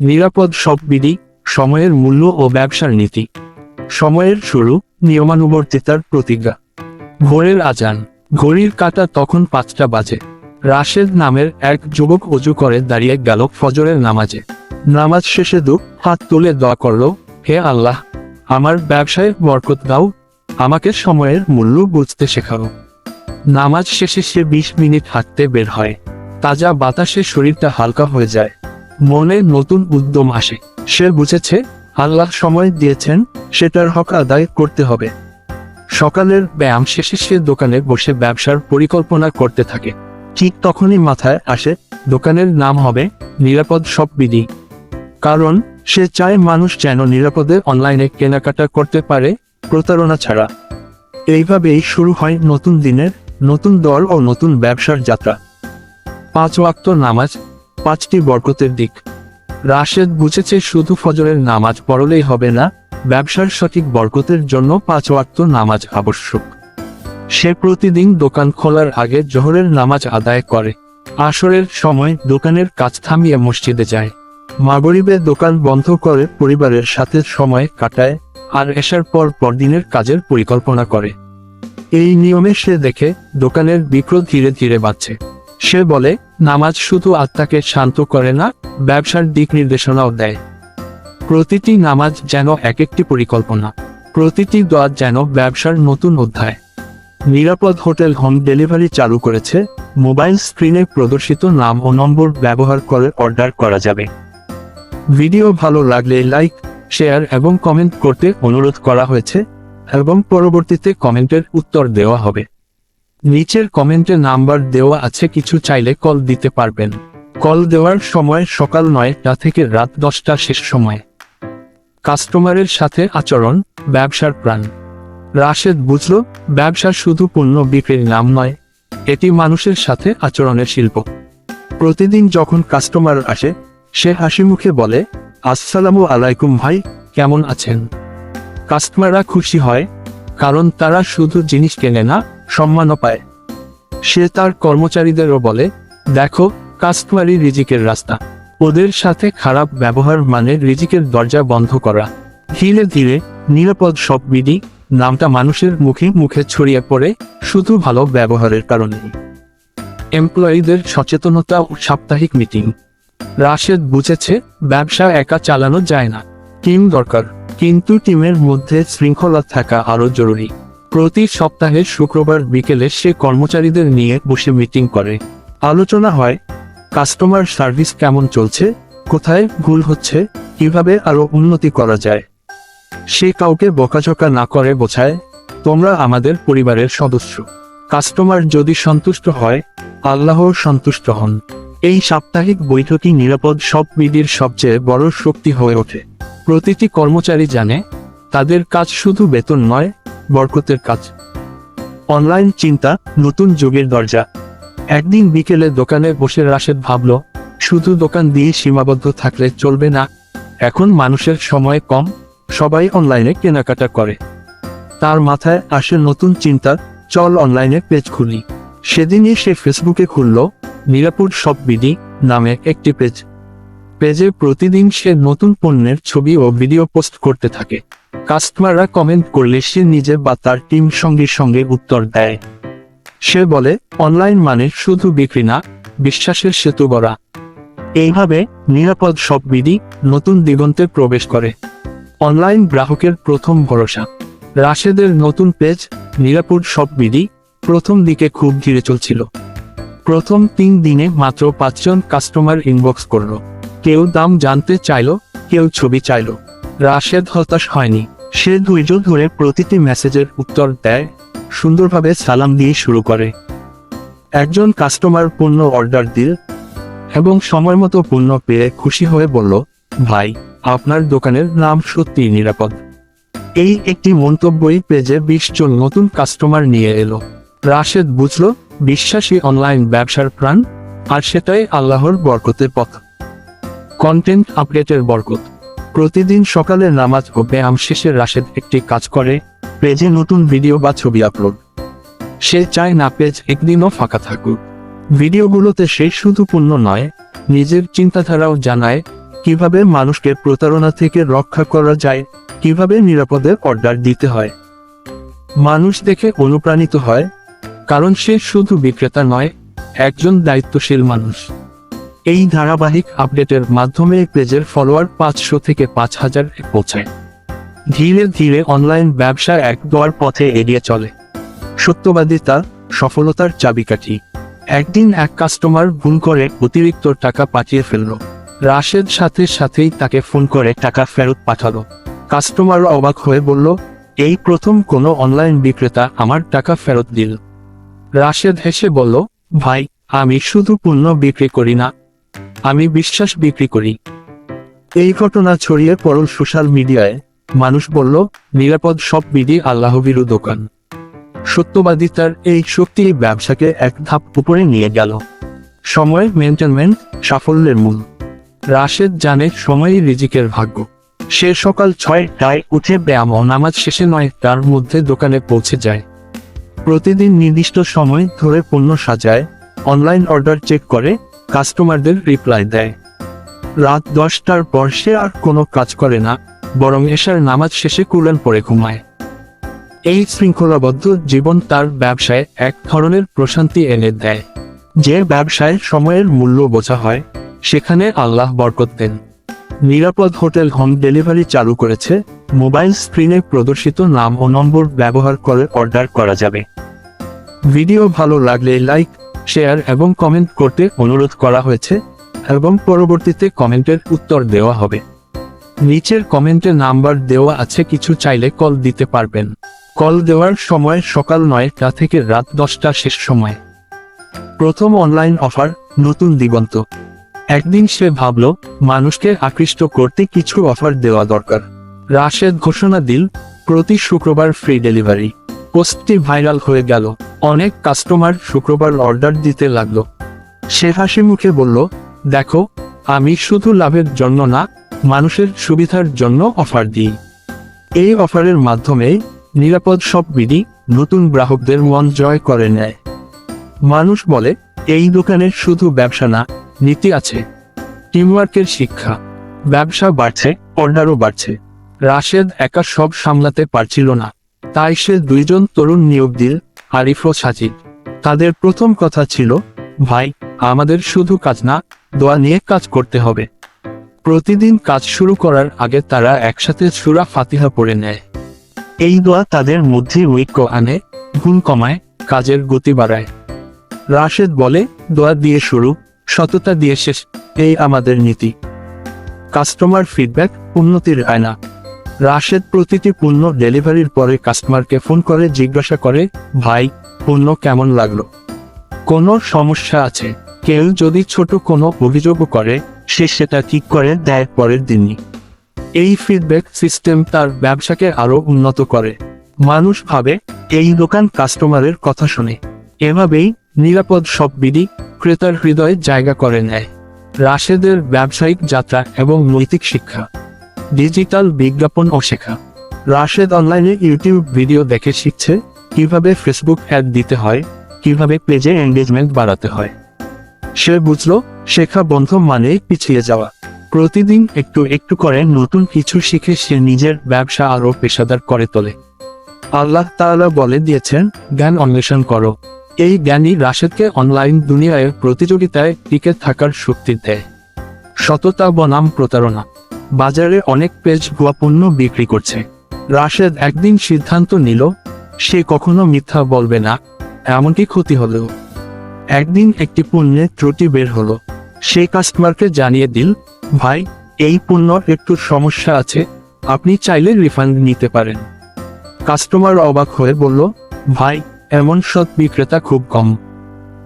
নিরাপদ সব বিধি, সময়ের মূল্য ও ব্যবসার নীতি। সময়ের শুরু, নিয়মানুবর্তিতার প্রতিজ্ঞা। ভোরের আজান। ঘড়ির কাঁটা তখন পাঁচটা বাজে। রাশেদ নামের এক যুবক অজু করে দাঁড়িয়ে গেল ফজরের নামাজে। নামাজ শেষে দু হাত তুলে দোয়া করল, হে আল্লাহ, আমার ব্যবসায় বরকত দাও, আমাকে সময়ের মূল্য বুঝতে শেখাও। নামাজ শেষে সে বিশ মিনিট হাঁটতে বের হয়। তাজা বাতাসে শরীরটা হালকা হয়ে যায়। মনে নতুন উদ্যম আসে। সে বুঝেছে, আল্লাহ সময় দিয়েছেন, সেটার হক আদায় করতে হবে। সকালের ব্যায়াম শেষে সে দোকানে বসে ব্যবসার পরিকল্পনা করতে থাকে। ঠিক তখনই মাথায় আসে, দোকানের নাম হবে নিরাপদ সব বিধি। কারণ, সে চায় মানুষ যেন নিরাপদে অনলাইনে কেনাকাটা করতে পারে, প্রতারণা ছাড়া। এইভাবেই শুরু হয় নতুন দিনের, নতুন দল ও নতুন ব্যবসার যাত্রা। পাঁচ ওয়াক্ত নামাজ পাঁচটি বরকতের দিক। রাশেদ বুঝেছে শুধু ফজরের নামাজ পড়লেই হবে না, ব্যবসার সঠিক বরকতের জন্য পাঁচ ওয়াক্ত নামাজ আবশ্যক। সে প্রতিদিন দোকান খোলার আগে জোহরের নামাজ আদায় করে। আসরের সময় দোকানের কাজ থামিয়ে মসজিদে যায়। মাগরিবে দোকান বন্ধ করে পরিবারের সাথে সময় কাটায় আর এসার পর পরদিনের কাজের পরিকল্পনা করে। এই নিয়মে সে দেখে দোকানের বিক্রয় ধীরে ধীরে বাড়ছে। সে বলে নামাজ শুধু আত্মাকে শান্ত করে না, ব্যবসার দিক নির্দেশনাও দেয়। প্রতিটি নামাজ যেন এক একটি পরিকল্পনা। প্রতিটি দোয়া যেন ব্যবসার নতুন অধ্যায়। নিরাপদ হোটেল হোম ডেলিভারি চালু করেছে, মোবাইল স্ক্রিনে প্রদর্শিত নাম ও নম্বর ব্যবহার করে অর্ডার করা যাবে। ভিডিও ভালো লাগলে লাইক, শেয়ার এবং কমেন্ট করতে অনুরোধ করা হয়েছে, এবং পরবর্তীতে কমেন্টের উত্তর দেওয়া হবে। নিচের কমেন্টে নাম্বার দেওয়া আছে, কিছু চাইলে কল দিতে পারবেন। কল দেওয়ার সময় সকাল নয়টা থেকে রাত দশটা শেষ সময়। কাস্টমারের সাথে আচরণ, ব্যবসার প্রাণ। রাশেদ বুঝল, ব্যবসা শুধু পণ্য বিক্রির নাম নয়, এটি মানুষের সাথে আচরণের শিল্প। প্রতিদিন যখন কাস্টমার আসে, সে হাসি মুখে বলে, আসসালামু আলাইকুম ভাই, কেমন আছেন? কাস্টমাররা খুশি হয়, কারণ তারা শুধু জিনিস কেনে না সম্মানও পায়। সে তার কর্মচারীদেরও বলে, দেখো, কাস্টমারই রিজিকের রাস্তা। ওদের সাথে খারাপ ব্যবহার মানে রিজিকের দরজা বন্ধ করা। ধীরে ধীরে নিরাপদ সব বিধি, নামটা মানুষের মুখে মুখে ছড়িয়ে পড়ে, শুধু ভালো ব্যবহারের কারণেই এমপ্লয়ীদের সচেতনতা ও সাপ্তাহিক মিটিং। রাশেদ বুঝেছে, ব্যবসা একা চালানো যায় না। টিম দরকার, কিন্তু টিমের মধ্যে শৃঙ্খলা থাকা আরও জরুরি। প্রতি সপ্তাহে শুক্রবার বিকেলে সে কর্মচারীদের নিয়ে বসে মিটিং করে। আলোচনা হয়, কাস্টমার সার্ভিস কেমন চলছে? কোথায় ভুল হচ্ছে? কীভাবে আরও উন্নতি করা যায়? সে কাউকে বকাঝকা না করে বোঝায়, তোমরা আমাদের পরিবারের সদস্য। কাস্টমার যদি সন্তুষ্ট হয় আল্লাহ সন্তুষ্ট হন। এই সাপ্তাহিক বৈঠকই নিরাপদ সব বিধির সবচেয়ে বড় শক্তি হয়ে ওঠে। প্রতিটি কর্মচারী জানে, তাদের কাজ শুধু বেতন নয় বরকতের কাজ। অনলাইন চিন্তা, নতুন যুগের দরজা। একদিন বিকেলে দোকানে বসে রাশেদ ভাবল, শুধু দোকান দিয়ে সীমাবদ্ধ থাকলে চলবে না। এখন মানুষের সময় কম, সবাই অনলাইনে কেনাকাটা করে। তার মাথায় আসে নতুন চিন্তা, চল অনলাইনে পেজ খুলি। সেদিনই সে ফেসবুকে খুলল নিরাপদ সব বিধি নামে একটি পেজ। পেজে প্রতিদিন সে নতুন পণ্যের ছবি ও ভিডিও পোস্ট করতে থাকে। কাস্টমাররা কমেন্ট করলে সে নিজে বা তার টিম সঙ্গে সঙ্গে উত্তর দেয়। সে বলে অনলাইন মানে শুধু বিক্রি না, বিশ্বাসের সেতু গড়া। এইভাবে নিরাপদ সব বিধি নতুন দিগন্তে প্রবেশ করে। অনলাইন গ্রাহকের প্রথম ভরসা। রাশেদের নতুন পেজ নিরাপদ সব বিধি প্রথম দিকে খুব ধীরে চলছিল। প্রথম তিন দিনে মাত্র পাঁচজন কাস্টমার ইনবক্স করল। কেউ দাম জানতে চাইলো, কেউ ছবি চাইলো। রাশেদ হতাশ হয়নি। সে ধৈর্য ধরে প্রতিটি মেসেজের উত্তর দেয়, সুন্দরভাবে সালাম দিয়ে শুরু করে। একজন কাস্টমার পণ্য অর্ডার দিল এবং সময় মতো পণ্য পেয়ে খুশি হয়ে বলল, ভাই, আপনার দোকানের নাম সত্যি নিরাপদ। এই একটি মন্তব্যই পেজে বিশ জন নতুন কাস্টমার নিয়ে এলো। রাশেদ বুঝল, বিশ্বাসী অনলাইন ব্যবসার প্রাণ, আর সেটাই আল্লাহর বরকতের পথ। কন্টেন্ট আপডেটের বরকত। প্রতিদিন সকালে নামাজ ও ব্যায়াম শেষে রাশেদ একটি কাজ করে, পেজে নতুন ভিডিও বা ছবি আপলোড। সে চায় না পেজ একদিনও ফাঁকা থাকুক। ভিডিওগুলোতে সে শুধু পূর্ণ নয়, নিজের চিন্তাধারাও জানায় কীভাবে মানুষকে প্রতারণা থেকে রক্ষা করা যায়, কীভাবে নিরাপদে অর্ডার দিতে হয়। মানুষ দেখে অনুপ্রাণিত হয়, কারণ সে শুধু বিক্রেতা নয়, একজন দায়িত্বশীল মানুষ। এই ধারাবাহিক আপডেটের মাধ্যমে পেজের ফলোয়ার পাঁচশো থেকে পাঁচ হাজার পৌঁছায়। ধীরে ধীরে অনলাইন ব্যবসা এক দোয়ার পথে এগিয়ে চলে। সত্যবাদিতা সফলতার চাবিকাঠি। একদিন এক কাস্টমার ভুল করে, অতিরিক্ত টাকা পাঠিয়ে ফেলল। রাশেদ সাথে সাথেই তাকে ফোন করে টাকা ফেরত পাঠালো। কাস্টমার অবাক হয়ে বলল, এই প্রথম কোনো অনলাইন বিক্রেতা আমার টাকা ফেরত দিল। রাশেদ হেসে বলল, ভাই, আমি শুধু পণ্য বিক্রি করি না আমি বিশ্বাস বিক্রি করি। এই ঘটনা ছড়িয়ে পড়ল সোশ্যাল মিডিয়ায়। মানুষ বলল, নিরাপদ সব বিধি আল্লাহবিরু দোকান। সত্যবাদিতার এই শক্তি ব্যবসাকে এক ধাপ উপরে নিয়ে গেল। সময় মেনটেনমেন্ট, সাফল্যের মূল। রাশেদ জানে সময়ই রিজিকের ভাগ্য। সে সকাল ছয়টায় উঠে ব্যায়াম ও নামাজ শেষে নয় তার মধ্যে দোকানে পৌঁছে যায়। প্রতিদিন নির্দিষ্ট সময় ধরে পণ্য সাজায়, অনলাইন অর্ডার চেক করে কাস্টমারদের রিপ্লাই দেয়। রাত দশটার পর সে আর কোনো কাজ করে না, বরং এশার নামাজ শেষে কুলেন পরে ঘুমায়। এই শৃঙ্খলাবদ্ধ জীবন তার ব্যবসায় এক ধরনের প্রশান্তি এনে দেয়, যে ব্যবসায় সময়ের মূল্য বোঝা হয়, সেখানে আল্লাহ বরকত দেন। নিরাপদ হোটেল হোম ডেলিভারি চালু করেছে, মোবাইল স্ক্রিনে প্রদর্শিত নাম ও নম্বর ব্যবহার করে অর্ডার করা যাবে। ভিডিও ভালো লাগলে লাইক শেয়ার এবং কমেন্ট করতে অনুরোধ করা হয়েছে এবং পরবর্তীতে কমেন্টের উত্তর দেওয়া হবে। নিচের কমেন্টে নাম্বার দেওয়া আছে, কিছু চাইলে কল দিতে পারবেন। কল দেওয়ার সময় সকাল নয়টা থেকে রাত দশটা শেষ সময়। প্রথম অনলাইন অফার, নতুন দিগন্ত। একদিন সে ভাবল, মানুষকে আকৃষ্ট করতে কিছু অফার দেওয়া দরকার। রাশেদ ঘোষণা দিল, প্রতি শুক্রবার ফ্রি ডেলিভারি পোস্টটি ভাইরাল হয়ে গেল। অনেক কাস্টমার শুক্রবার অর্ডার দিতে লাগল। সে হাসি মুখে বলল, দেখো, আমি শুধু লাভের জন্য না, মানুষের সুবিধার জন্য অফার দিই। এই অফারের মাধ্যমে নিরাপদ সব বিধি নতুন গ্রাহকদের মন জয় করে নেয়। মানুষ বলে, এই দোকানের শুধু ব্যবসা না, নীতি আছে। টিমওয়ার্কের শিক্ষা, ব্যবসা বাড়ছে, অর্ডারও বাড়ছে। রাশেদ একা সব সামলাতে পারছিল না। তাই সে দুইজন তরুণ নিয়োগ দিল আরিফ ও সাজিদ। তাদের প্রথম কথা ছিল, ভাই, আমাদের শুধু কাজ না, দোয়া নিয়ে কাজ করতে হবে। প্রতিদিন কাজ শুরু করার আগে তারা একসাথে সুরা ফাতিহা পড়ে নেয়। এই দোয়া তাদের মধ্যে ঐক্য আনে ভুল কমায়, কাজের গতি বাড়ায়। রাশেদ বলে, দোয়া দিয়ে শুরু, সততা দিয়ে শেষ, এই আমাদের নীতি। কাস্টমার ফিডব্যাক, উন্নতির আয়না। রাশেদ প্রতিটি পণ্য ডেলিভারির পরে কাস্টমারকে ফোন করে জিজ্ঞাসা করে, ভাই, পণ্য কেমন লাগল? কোনো সমস্যা আছে। কেউ যদি ছোট কোনো অভিযোগও করে, সে সেটা ঠিক করে দেয় পরের দিনই। এই ফিডব্যাক সিস্টেম তার ব্যবসাকে আরও উন্নত করে। মানুষ ভাবে, এই দোকান কাস্টমারের কথা শুনে। এভাবেই নিরাপদ সব বিধি ক্রেতার হৃদয়ে জায়গা করে নেয়। রাশেদের ব্যবসায়িক যাত্রা এবং নৈতিক শিক্ষা। ডিজিটাল বিজ্ঞাপন ও শেখা। রাশেদ অনলাইনে ইউটিউব ভিডিও দেখে শিখছে কীভাবে ফেসবুক অ্যাড দিতে হয়, কীভাবে পেজে এঙ্গেজমেন্ট বাড়াতে হয়। সে বুঝলো, শেখা বন্ধ মানে পিছিয়ে যাওয়া। প্রতিদিন একটু একটু করে নতুন কিছু শিখে সে নিজের ব্যবসা আরও পেশাদার করে তোলে। আল্লাহ তাআলা বলে দিয়েছেন, জ্ঞান অন্বেষণ করো। এই জ্ঞানই রাশেদকে অনলাইন দুনিয়ায় প্রতিযোগিতায় টিকে থাকার শক্তি দেয়। সততা বনাম প্রতারণা। বাজারে অনেক পেজ ভুয়া পণ্য বিক্রি করছে। রাশেদ একদিন সিদ্ধান্ত নিল, সে কখনো মিথ্যা বলবে না, এমনকি ক্ষতি হলেও। একদিন একটি পণ্যে ত্রুটি বের হলো। সে কাস্টমারকে জানিয়ে দিল, ভাই, এই পণ্য একটু সমস্যা আছে, আপনি চাইলে রিফান্ড নিতে পারেন। কাস্টমার অবাক হয়ে বলল, ভাই, এমন সৎ বিক্রেতা খুব কম।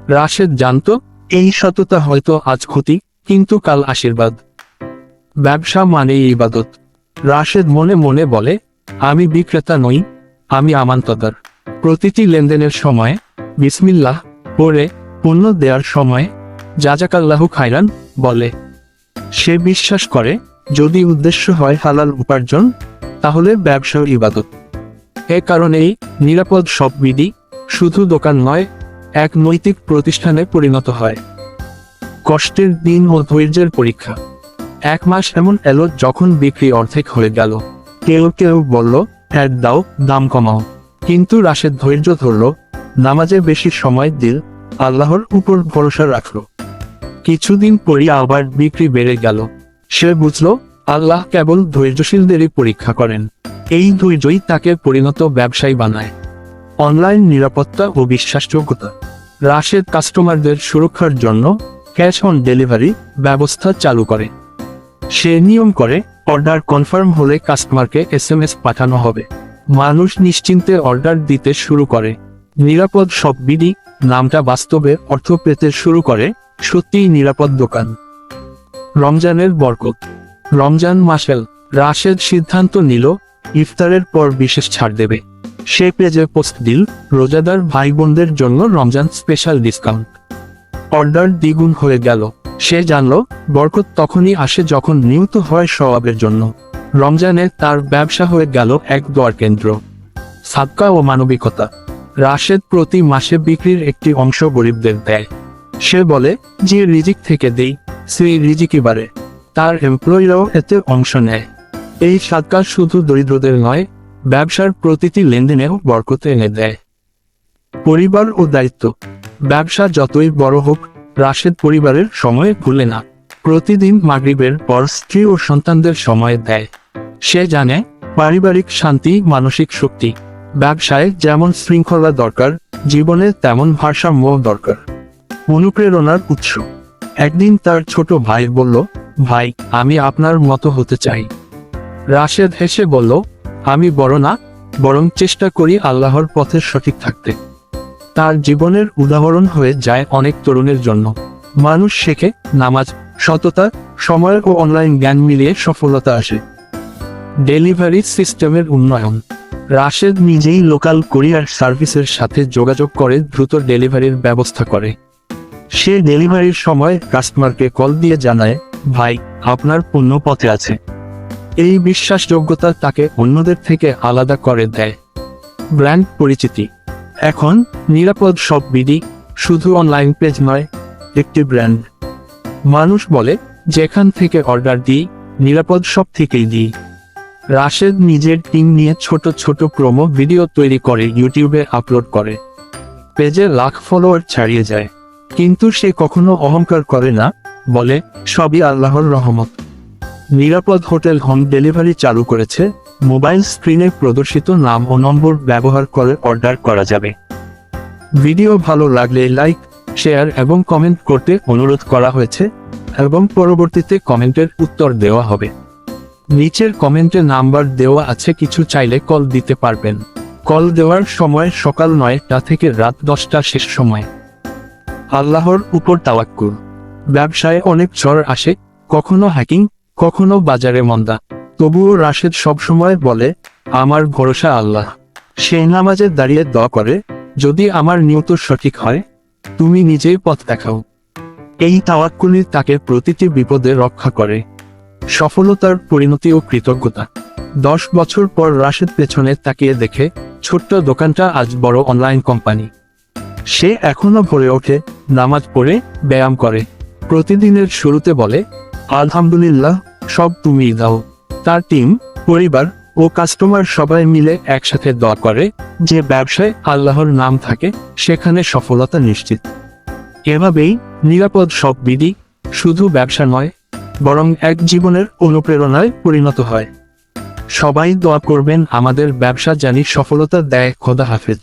রাশেদ জানতো, এই সততা হয়তো আজ ক্ষতি, কিন্তু কাল আশীর্বাদ। ব্যবসা মানে ইবাদত। রাশেদ মনে মনে বলে, আমি বিক্রেতা নই, আমি আমান্তদার। প্রতিটি লেনদেনের সময়, বিসমিল্লাহ পরে পণ্য দেওয়ার সময় যাজাকাল্লাহু খাইরান বলে। সে বিশ্বাস করে, যদি উদ্দেশ্য হয় হালাল উপার্জন, তাহলে ব্যবসা ইবাদত। এ কারণেই নিরাপদ সব বিধি, শুধু দোকান নয়, এক নৈতিক প্রতিষ্ঠানে পরিণত হয়। কষ্টের দিন ও ধৈর্যের পরীক্ষা। এক মাস এমন এলো যখন বিক্রি অর্ধেক হয়ে গেল। কেউ কেউ বলল অ্যাড দাও, দাম কমাও। কিন্তু রাশেদ ধৈর্য ধরল নামাজে বেশি সময় দিল, আল্লাহর উপর ভরসা রাখল। কিছুদিন পরই আবার বিক্রি বেড়ে গেল। সে বুঝল, আল্লাহ কেবল ধৈর্যশীলদেরই পরীক্ষা করেন। এই ধৈর্যই তাকে পরিণত ব্যবসায়ী বানায়। অনলাইন নিরাপত্তা ও বিশ্বাসযোগ্যতা। রাশেদ কাস্টমারদের সুরক্ষার জন্য ক্যাশ অন ডেলিভারি ব্যবস্থা চালু করে। সে নিয়ম করে অর্ডার কনফার্ম হলে কাস্টমারকে এস এম এস পাঠানো হবে। মানুষ নিশ্চিন্তে অর্ডার দিতে শুরু করে। নিরাপদ সব বিডি, নামটা বাস্তবে অর্থ পেতে শুরু করে, সত্যিই নিরাপদ দোকান। রমজানের বরকত। রমজান মাসেল, রাশেদ সিদ্ধান্ত নিল, ইফতারের পর বিশেষ ছাড় দেবে। সে পেজে পোস্ট দিল, রোজাদার ভাই বোনদের জন্য রমজান স্পেশাল ডিসকাউন্ট অর্ডার দ্বিগুণ হয়ে গেল। সে জানল, বরকত তখনই আসে যখন নিয়ত হয় স্বভাবের জন্য। রমজানে তার ব্যবসা হয়ে গেল এক দর কেন্দ্র। সাদকা ও মানবিকতা। রাশেদ প্রতি মাসে বিক্রির একটি অংশ গরিবদের দেয়। সে বলে, যে রিজিক থেকে দেই, সেই রিজিকই বাড়ে। তার এমপ্লয়িরাও এতে অংশ নেয়। এই সাদকা শুধু দরিদ্রদের নয়, ব্যবসার প্রতিটি লেনদেনেও বরকত এনে দেয়। পরিবার ও দায়িত্ব। ব্যবসা যতই বড় হোক রাশেদ পরিবারের সময় ভুলে না। প্রতিদিন মাগরিবের পর স্ত্রী ও সন্তানদের সময় দেয়। সে জানে, পারিবারিক শান্তি, মানসিক শক্তি। ব্যবসায় যেমন শৃঙ্খলা দরকার, জীবনে তেমন ভারসাম্য দরকার। অনুপ্রেরণার উৎস। একদিন তার ছোট ভাই বলল, ভাই, আমি আপনার মতো হতে চাই। রাশেদ হেসে বলল, আমি বড় না, বরং চেষ্টা করি আল্লাহর পথে সঠিক থাকতে। তার জীবনের উদাহরণ হয়ে যায় অনেক তরুণের জন্য। মানুষ শেখে, নামাজ, সততা সময় ও অনলাইন জ্ঞান মিলিয়ে সফলতা আসে। ডেলিভারি সিস্টেমের উন্নয়ন। রাশেদ নিজেই লোকাল কোরিয়ার সার্ভিসের সাথে যোগাযোগ করে দ্রুত ডেলিভারির ব্যবস্থা করে। সে ডেলিভারির সময় কাস্টমারকে কল দিয়ে জানায়, ভাই, আপনার পণ্য পথে আছে। এই বিশ্বাসযোগ্যতা তাকে অন্যদের থেকে আলাদা করে দেয়। ব্র্যান্ড পরিচিতি। এখন নিরাপদ সব বিডি, শুধু অনলাইন পেজ নয়, একটি ব্র্যান্ড মানুষ বলে, যেখান থেকে অর্ডার দিই, নিরাপদ সব থেকেই দিই। রাশেদ নিজের টিম নিয়ে ছোট ছোট প্রোমো ভিডিও তৈরি করে ইউটিউবে আপলোড করে। পেজে লাখ ফলোয়ার ছাড়িয়ে যায়। কিন্তু সে কখনো অহংকার করে না, বলে, সবই আল্লাহর রহমত। নিরাপদ হোটেল হোম ডেলিভারি চালু করেছে মোবাইল স্ক্রিনে প্রদর্শিত নাম ও নম্বর ব্যবহার করে অর্ডার করা যাবে। ভিডিও ভালো লাগলে লাইক, শেয়ার এবং কমেন্ট করতে অনুরোধ করা হয়েছে এবং পরবর্তীতে কমেন্টের উত্তর দেওয়া হবে। নিচের কমেন্টে নাম্বার দেওয়া আছে, কিছু চাইলে কল দিতে পারবেন। কল দেওয়ার সময় সকাল নয়টা থেকে রাত দশটা শেষ সময়। আল্লাহর উপর তাওয়াক্কুল। ব্যবসায় অনেক ঝড় আসে, কখনো হ্যাকিং কখনো বাজারে মন্দা। তবুও রাশেদ সবসময় বলে, আমার ভরসা আল্লাহ। সে নামাজে দাঁড়িয়ে দোয়া করে, যদি আমার নিয়ত সঠিক হয়, তুমি নিজেই পথ দেখাও। এই তাওয়াক্কুলি তাকে প্রতিটি বিপদে রক্ষা করে। সফলতার পরিণতি ও কৃতজ্ঞতা। দশ বছর পর রাশেদ পেছনে তাকিয়ে দেখে, ছোট্ট দোকানটা আজ বড় অনলাইন কোম্পানি। সে এখনও ভরে ওঠে, নামাজ পড়ে, ব্যায়াম করে। প্রতিদিনের শুরুতে বলে, আলহামদুলিল্লাহ, সব তুমি দাও। তার টিম পরিবার ও কাস্টমার সবাই মিলে একসাথে দোয়া করে যে ব্যবসায় আল্লাহর নাম থাকে, সেখানে সফলতা নিশ্চিত। এভাবেই নিরাপদ সব বিধি শুধু ব্যবসা নয়, বরং এক জীবনের অনুপ্রেরণায় পরিণত হয়। সবাই দোয়া করবেন, আমাদের ব্যবসা জানি সফলতা দেয়, খোদা হাফেজ।